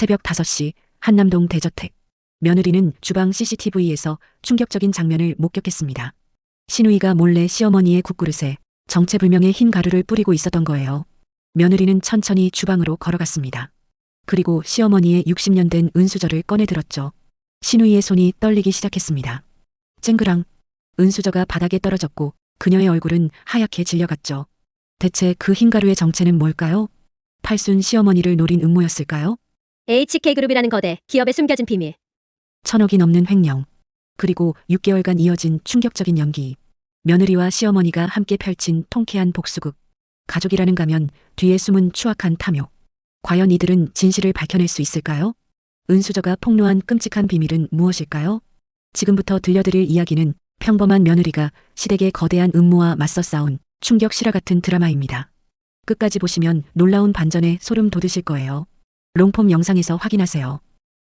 새벽 5시 한남동 대저택. 며느리는 주방 CCTV에서 충격적인 장면을 목격했습니다. 신우이가 몰래 시어머니의 국그릇에 정체불명의 흰 가루를 뿌리고 있었던 거예요. 며느리는 천천히 주방으로 걸어갔습니다. 그리고 시어머니의 60년 된 은수저를 꺼내들었죠. 신우이의 손이 떨리기 시작했습니다. 쨍그랑 은수저가 바닥에 떨어졌고 그녀의 얼굴은 하얗게 질려갔죠. 대체 그 흰 가루의 정체는 뭘까요? 팔순 시어머니를 노린 음모였을까요? HK그룹이라는 거대 기업에 숨겨진 비밀. 천억이 넘는 횡령. 그리고 6개월간 이어진 충격적인 연기. 며느리와 시어머니가 함께 펼친 통쾌한 복수극. 가족이라는 가면 뒤에 숨은 추악한 탐욕. 과연 이들은 진실을 밝혀낼 수 있을까요? 은수저가 폭로한 끔찍한 비밀은 무엇일까요? 지금부터 들려드릴 이야기는 평범한 며느리가 시댁의 거대한 음모와 맞서 싸운 충격 실화 같은 드라마입니다. 끝까지 보시면 놀라운 반전에 소름 돋으실 거예요. 롱폼 영상에서 확인하세요.